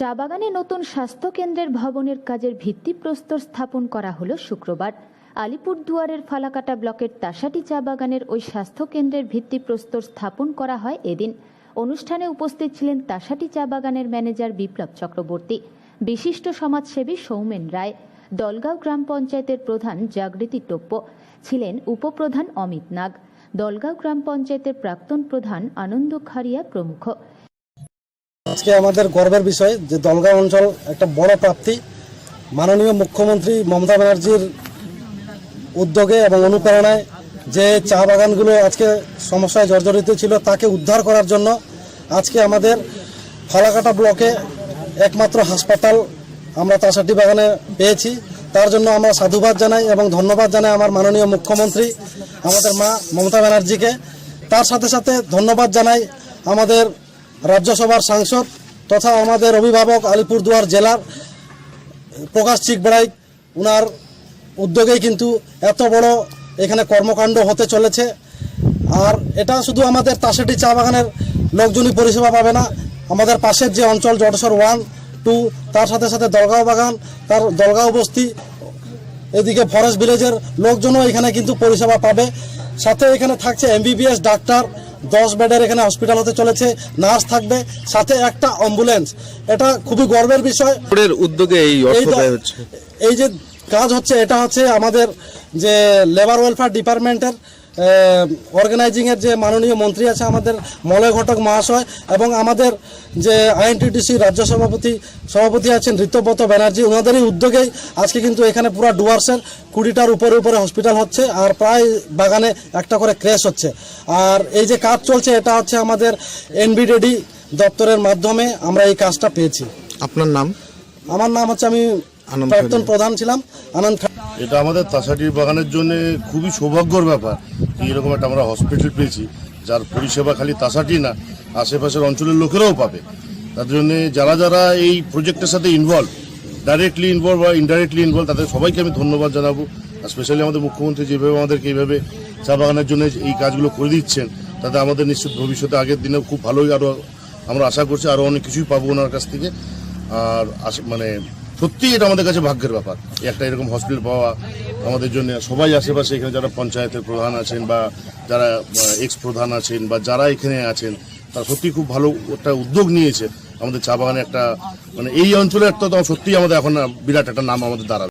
চা বাগানে নতুন স্বাস্থ্য কেন্দ্রের ভবনের কাজের ভিত্তিপ্রস্তর স্থাপন করা হলো শুক্রবার। আলিপুরদুয়ারের ফালাকাটা ব্লকের তাসাটি চা বাগানের ওই স্বাস্থ্য কেন্দ্রের ভিত্তিপ্রস্তর স্থাপন করা হয় এদিন। অনুষ্ঠানে উপস্থিত ছিলেন তাসাটি চা বাগানের ম্যানেজার বিপ্লব চক্রবর্তী, বিশিষ্ট সমাজসেবী সৌমেন রায়, দলগাঁও গ্রাম পঞ্চায়েতের প্রধান জাগৃতি টোপ্প, ছিলেন উপপ্রধান অমিত নাগ, দলগাঁও গ্রাম পঞ্চায়েতের প্রাক্তন প্রধান আনন্দ খারিয়া প্রমুখ। আজকে আমাদের গর্বের বিষয় যে দলগাঁও অঞ্চল একটা বড় প্রাপ্তি। মাননীয় মুখ্যমন্ত্রী মমতা ব্যানার্জির উদ্যোগে এবং অনুপ্রেরণায় যে চা বাগানগুলো আজকে সমস্যায় জর্জরিত ছিল, তাকে উদ্ধার করার জন্য আজকে আমাদের ফালাকাটা ব্লকে একমাত্র হাসপাতাল আমরা তাসাটি বাগানে পেয়েছি। তার জন্য আমরা সাধুবাদ জানাই এবং ধন্যবাদ জানাই আমার মাননীয় মুখ্যমন্ত্রী, আমাদের মা মমতা ব্যানার্জিকে। তার সাথে সাথে ধন্যবাদ জানাই আমাদের রাজ্যসভার সাংসদ তথা আমাদের অভিভাবক আলিপুরদুয়ার জেলার প্রকাশ চিকবড়াই উনার উদ্যোগেই কিন্তু এত বড় এখানে কর্মকাণ্ড হতে চলেছে। আর এটা শুধু আমাদের তাসেটি চা বাগানের লোকজনই পরিষেবা পাবে না, আমাদের পাশের যে অঞ্চল জটসর ওয়ান, টু, তার সাথে সাথে দলগাঁও বাগান, তার দলগাঁও বস্তি, এদিকে ফরেস্ট ভিলেজের লোকজনও এখানে কিন্তু পরিষেবা পাবে। সাথে এখানে থাকছে এমবিবিএস ডাক্তার দশ বেডের এখানে হসপিটাল হতে চলেছে নার্স থাকবে সাথে একটা অ্যাম্বুলেন্স এটা খুবই গর্বের বিষয়। উদ্যোগে এই এই যে কাজ হচ্ছে এটা হচ্ছে আমাদের যে লেবার ওয়েলফেয়ার ডিপার্টমেন্টের অর্গানাইজিং এর যে মাননীয় মন্ত্রী আছে আমাদের মলয় ঘটক মহাশয় এবং আমাদের যে আইএনটিটিসি রাজ্য সভাপতি সভাপতি আছেন ঋতব্রত ব্যানার্জি ওনাদেরই উদ্যোগেই আজকে কিন্তু এখানে পুরো ডুয়ার্সের কুড়িটার উপরে উপরে হসপিটাল হচ্ছে আর প্রায় বাগানে একটা করে ক্রেশ হচ্ছে। আর এই যে কাজ চলছে এটা হচ্ছে আমাদের এনবিডিডি দপ্তরের মাধ্যমে আমরা এই কাজটা পেয়েছি। আপনার নাম? আমার নাম হচ্ছে আমি আনন্দ প্রাক্তন প্রধান ছিলাম আনন্দ এটা আমাদের তাসাটির বাগানের জন্য খুবই সৌভাগ্যর ব্যাপার। যে এরকম একটা আমরা হসপিটাল পেয়েছি, যার পরিষেবা খালি তাসাটি না, আশেপাশের অঞ্চলের লোকেরাও পাবে। তার জন্যে যারা যারা এই প্রজেক্টের সাথে ইনভলভ ডাইরেক্টলি ইনভলভ বা ইনডাইরেক্টলি ইনভলভ তাদের সবাইকে আমি ধন্যবাদ জানাব। আর স্পেশালি আমাদের মুখ্যমন্ত্রী যেভাবে আমাদেরকে এইভাবে চা বাগানের জন্য এই কাজগুলো করে দিচ্ছেন, তাতে আমাদের নিশ্চিত ভবিষ্যতে আগের দিনে খুব ভালোই আরও আমরা আশা করছি আরও অনেক কিছুই পাবো ওনার কাছ থেকে। আর মানে সত্যি এটা আমাদের কাছে ভাগ্যের ব্যাপার। একটা এরকম হসপিটাল পাওয়া আমাদের জন্য। সবাই আশেপাশে এখানে যারা পঞ্চায়েতের প্রধান আছেন বা যারা এক্স প্রধান আছেন বা যারা এখানে আছেন, তারা সত্যি খুব ভালো একটা উদ্যোগ নিয়েছে। আমাদের চা বাগানে একটা মানে এই অঞ্চলের তো সত্যি আমাদের এখন বিরাট একটা নাম আমাদের দাঁড়াবে।